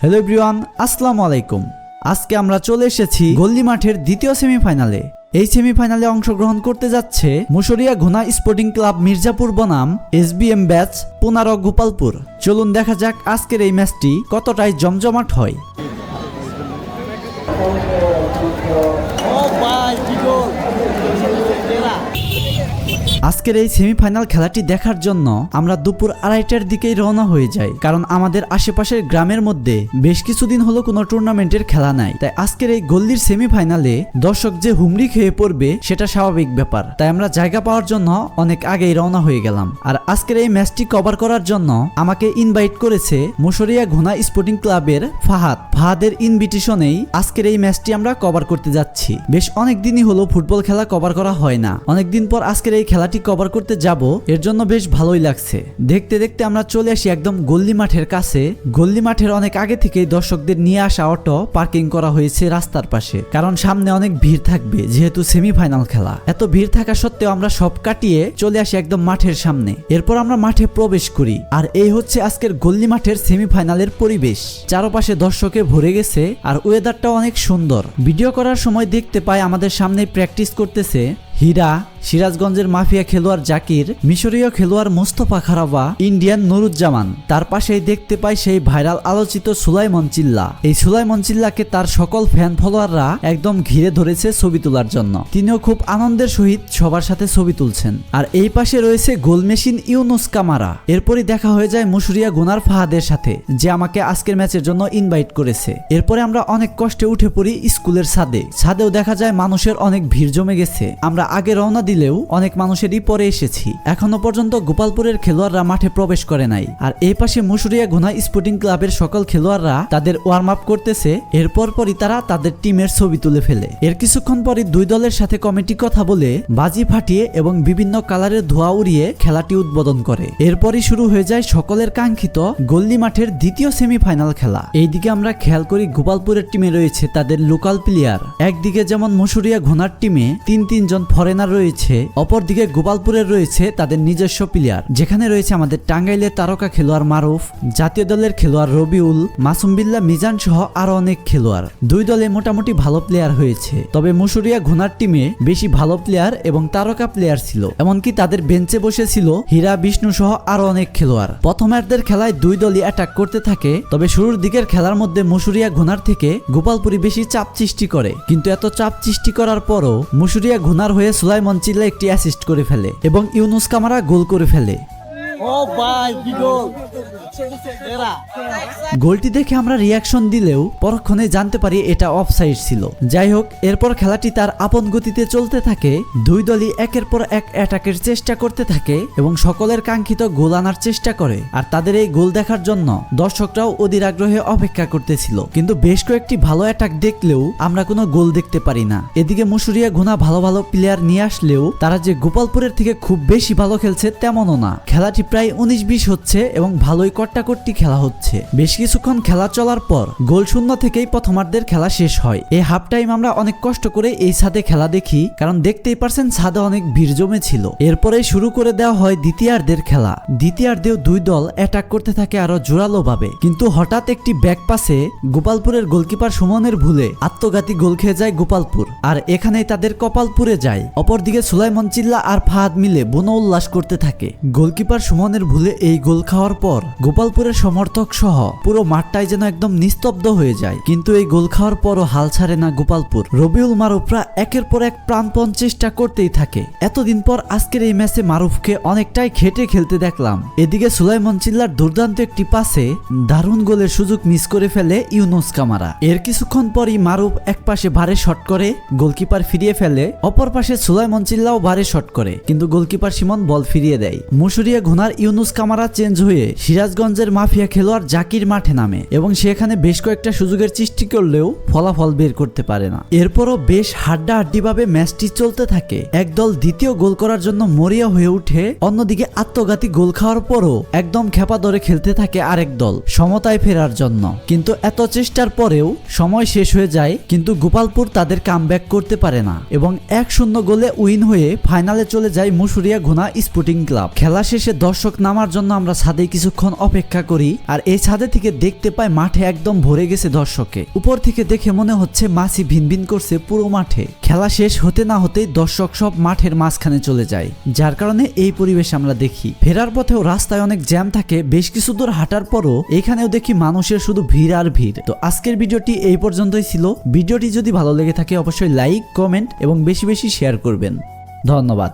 Hello ব্রিওয়ান আসসালামু আলাইকুম। আজকে আমরা চলে এসেছি গল্লি মাঠের দ্বিতীয় সেমিফাইনালে। এই সেমিফাইনালে অংশগ্রহণ করতে যাচ্ছে মুসুরিয়া ঘোনা স্পোর্টিং ক্লাব মির্জাপুর বনাম এস বি এম ব্যাচ, পুনারক গোপালপুর। চলুন দেখা যাক আজকের এই ম্যাচটি কতটাই জমজমাট হয়। আজকের এই সেমিফাইনাল খেলাটি দেখার জন্য আমরা দুপুর আড়াইটার দিকেই রওনা হয়ে যাই, কারণ আমাদের আশেপাশের গ্রামের মধ্যে বেশ কিছুদিন হলো কোনো টুর্নামেন্টের খেলা নাই। তাই আজকের এই গল্লির সেমিফাইনালে দর্শক যে হুমড়ি খেয়ে পড়বে, সেটা স্বাভাবিক ব্যাপার। তাই আমরা জায়গা পাওয়ার জন্য অনেক আগেই রওনা হয়ে গেলাম। আর আজকের এই ম্যাচটি কভার করার জন্য আমাকে ইনভাইট করেছে মুশরিয়া ঘোনা স্পোর্টিং ক্লাবের ফাহাদ। ফাহাদের ইনভিটেশনেই আজকের এই ম্যাচটি আমরা কভার করতে যাচ্ছি। বেশ অনেক দিনই হলো ফুটবল খেলা কভার করা হয় না। অনেকদিন পর আজকের এই খেলাটি কভার করতে যাব, এর জন্য বেশ ভালোই লাগছে। দেখতে দেখতে আমরা চলে আসি একদম গল্লি মাঠের কাছে। গল্লি মাঠের অনেক আগে থেকেই দর্শকদের নিয়ে আসা অটো পার্কিং করা হয়েছে রাস্তার পাশে। কারণ সামনে অনেক ভিড় থাকবে, যেহেতু সেমিফাইনাল খেলা। এত ভিড় থাকা সত্ত্বেও আমরা সব কাটিয়ে চলে আসি একদম মাঠের সামনে। এরপর আমরা মাঠে প্রবেশ করি। আর এই হচ্ছে আজকের গল্লি মাঠের সেমিফাইনালের পরিবেশ। চারপাশে দর্শকে ভরে গেছে, আর ওয়েদারটা অনেক সুন্দর। ভিডিও করার সময় দেখতে পাই আমাদের সামনে প্র্যাকটিস করতেছে। হীরা, সিরাজগঞ্জের মাফিয়া খেলোয়াড় জাকির, মিশরীয় খেলোয়াড় মোস্তফা খারাবা, ইন্ডিয়ান নুরুজ্জামান। তার পাশেই দেখতে পাই সেই ভাইরাল আলোচিত সুলাইমন চিল্লা। এই সুলাইমন চিল্লাকে তার সকল ফ্যান ফলোয়াররা একদম ঘিরে ধরেছে ছবি তোলার জন্য। তিনিও খুব আনন্দের সহিত সবার সাথে ছবি তুলছেন। আর এই পাশে রয়েছে গোল মেশিন ইউনুস কামারা। এরপরই দেখা হয়ে যায় মুসুরিয়া গুনার ফাহাদের সাথে, যে আমাকে আজকের ম্যাচের জন্য ইনভাইট করেছে। এরপরে আমরা অনেক কষ্টে উঠে পড়ি স্কুলের ছাদে। ছাদেও দেখা যায় মানুষের অনেক ভিড় জমে গেছে। আমরা আগে রওনা দিলেও অনেক মানুষেরই পরে এসেছি। এখনও পর্যন্ত গোপালপুরের খেলোয়াড়রা মাঠে প্রবেশ করে নাই। আর এই পাশে মুসুরিয়া গুনা স্পোর্টিং ক্লাবের সকল খেলোয়াড়রা তাদের ওয়ার্ম আপ করতেছে। এরপর পরই তারা তাদের টিমের ছবি তুলে ফেলে। এর কিছুক্ষণ পরই দুই দলের সাথে কমিটি কথা বলে বাজি ফাটিয়ে এবং বিভিন্ন কালারের ধোয়া উড়িয়ে খেলাটি উদ্বোধন করে। এরপরই শুরু হয়ে যায় সকলের কাঙ্ক্ষিত গল্লি মাঠের দ্বিতীয় সেমিফাইনাল খেলা। এইদিকে আমরা খেয়াল করি গোপালপুরের টিমে রয়েছে তাদের লোকাল প্লেয়ার একদিকে যেমন মুসুরিয়া ঘোনার টিমে তিন তিনজন ফরেনার রয়েছে, অপরদিকে গোপালপুরের রয়েছে তাদের নিজস্ব প্লেয়ার। যেখানে রয়েছে আমাদের টাঙ্গাইলের তারকা খেলোয়াড় মারুফ, জাতীয় দলের খেলোয়াড় রবিউল, মাসুম বিল্লা মিজান সহ আরও অনেক খেলোয়াড়। দুই দলে মোটামুটি ভালো প্লেয়ার হয়েছে, তবে মুসুরিয়া ঘোনার টিমে বেশি ভালো প্লেয়ার এবং তারকা প্লেয়ার ছিল। এমনকি তাদের বেঞ্চে বসেছিল হীরা, বিষ্ণু সহ আরও অনেক খেলোয়াড়। প্রথমার্ধের খেলায় দুই দলই অ্যাটাক করতে থাকে, তবে শুরুর দিকের খেলার মধ্যে মুসুরিয়া ঘোনার থেকে গোপালপুরি বেশি চাপ সৃষ্টি করে। কিন্তু এত চাপ সৃষ্টি করার পরও মুসুরিয়া ঘোনার হয়ে সুলাইমন চিল্লা একটি অ্যাসিস্ট করে ফেলে এবং ইউনুস কামারা গোল করে ফেলে ও ভাই, কি Era. গোলটি দেখে আমরা রিয়াকশন দিলেও পরক্ষণে জানতে পারি এটা অফসাইড ছিল। যাই হোক, এরপর খেলাটি তার আপন গতিতে চলতে থাকে, দুই দলই একের পর এক অ্যাটাকের চেষ্টা করতে থাকে এবং সকলের কাঙ্ক্ষিত গোল আনার চেষ্টা করে। আর তাদের এই গোল দেখার জন্য দর্শকরাও অধীর আগ্রহে অপেক্ষা করতেছিল। কিন্তু বেশ কয়েকটি ভালো অ্যাটাক দেখলেও আমরা কোনো গোল দেখতে পারি না। এদিকে মুসুরিয়া ঘোনা ভালো ভালো প্লেয়ার নিয়ে আসলেও তারা যে গোপালপুরের থেকে খুব বেশি ভালো খেলছে তেমনও না। খেলাটি প্রায় উনিশ বিশ হচ্ছে এবং ভালোই কট্টাকট্টি খেলা হচ্ছে। বেশ কিছুক্ষণ খেলা চলার পর গোল শূন্য থেকেই প্রথমার্ধের খেলা শেষ হয়। এই হাফ টাইম আমরা অনেক কষ্ট করে এই ছাদে খেলা দেখি, কারণ দেখতেই পারছেন ছাদে অনেক ভিড় জমে ছিল এরপরে শুরু করে দেওয়া হয় দ্বিতীয়ার্ধের খেলা। দ্বিতীয়ার্ধেও দুই দল অ্যাটাক করতে থাকে আরও জোরালো ভাবে কিন্তু হঠাৎ একটি ব্যাক পাসে গোপালপুরের গোলকিপার সুমনের ভুলে আত্মঘাতী গোল খেয়ে যায় গোপালপুর। আর এখানেই তাদের কপাল পুড়ে যায়। অপরদিকে সুলাইমন চিল্লা আর ফাহাদ মিলে বন উল্লাস করতে থাকে। গোলকিপার সুমনের ভুলে এই গোল খাওয়ার পর গোপালপুরের সমর্থক সহ পুরো মাঠটাই যেন একদম নিস্তব্ধ হয়ে যায়। কিন্তু এই গোল খাওয়ার পরও হাল ছাড়ে না গোপালপুর। রবিউল মারুফরা একের পর এক প্রাণপণ চেষ্টা করতেই থাকে। এতদিন পর আজকের এই ম্যাচে মারুফকে অনেকটাই খেটে খেলতে দেখলাম। এদিকে সুলাইমন চিল্লার দুর্দান্ত একটি পাসে দারুণ গোলের সুযোগ মিস করে ফেলে ইউনুস কামারা। এর কিছুক্ষণ পরই মারুফ এক পাশে ভারে শট করে, গোলকিপার ফিরিয়ে ফেলে, অপর পাশে সুলাইমন চিল্লাও ভারে শট করে। কিন্তু গোলকিপার সিমন বল ফিরিয়ে দেয়। মুসুরিয়া ঘোনার ইউনুস কামারা চেঞ্জ হয়ে সিরাজগঞ্জের মাফিয়া খেলোয়াড় জাকির মাঠে নামে এবং সেখানে বেশ কয়েকটা সুযোগের সৃষ্টি করলেও ফলাফল বের করতে পারে না। এরপরও বেশ হাড্ডাহাড্ডি ভাবে ম্যাচটি চলতে থাকে। একদল দ্বিতীয় গোল করার জন্য মরিয়া হয়ে উঠে অন্যদিকে আত্মঘাতী গোল খাওয়ার পরও একদম খেপা ধরে খেলতে থাকে আরেক দল সমতায় ফেরার জন্য। কিন্তু এত চেষ্টার পরেও সময় শেষ হয়ে যায়, কিন্তু গোপালপুর তাদের কামব্যাক করতে পারে না এবং এক শূন্য গোলে উইন হয়ে ফাইনালে চলে যায় মুসুরিয়া ঘোনা স্পোর্টিং ক্লাব। খেলা শেষে দর্শক নামার জন্য আমরা ছাদে কিছুক্ষণ অপেক্ষা করি আর এই ছাদে থেকে দেখতে পাই মাঠে একদম ভরে গেছে দর্শকে। উপর থেকে দেখে মনে হচ্ছে মাছি ভিনভিন করছে পুরো মাঠে। খেলা শেষ হতে না হতেই দর্শক সব মাঠের মাঝখানে চলে যায়। যার কারণে এই পরিবেশ আমরা দেখি। ফেরার পথেও রাস্তায় অনেক জ্যাম থাকে, বেশ কিছু দূর হাঁটার পরও এখানেও দেখি মানুষের শুধু ভিড় আর ভিড়। তো আজকের ভিডিওটি এই পর্যন্তই ছিল। ভিডিওটি যদি ভালো লেগে থাকে অবশ্যই লাইক, কমেন্ট এবং বেশি বেশি শেয়ার করবেন। ধন্যবাদ।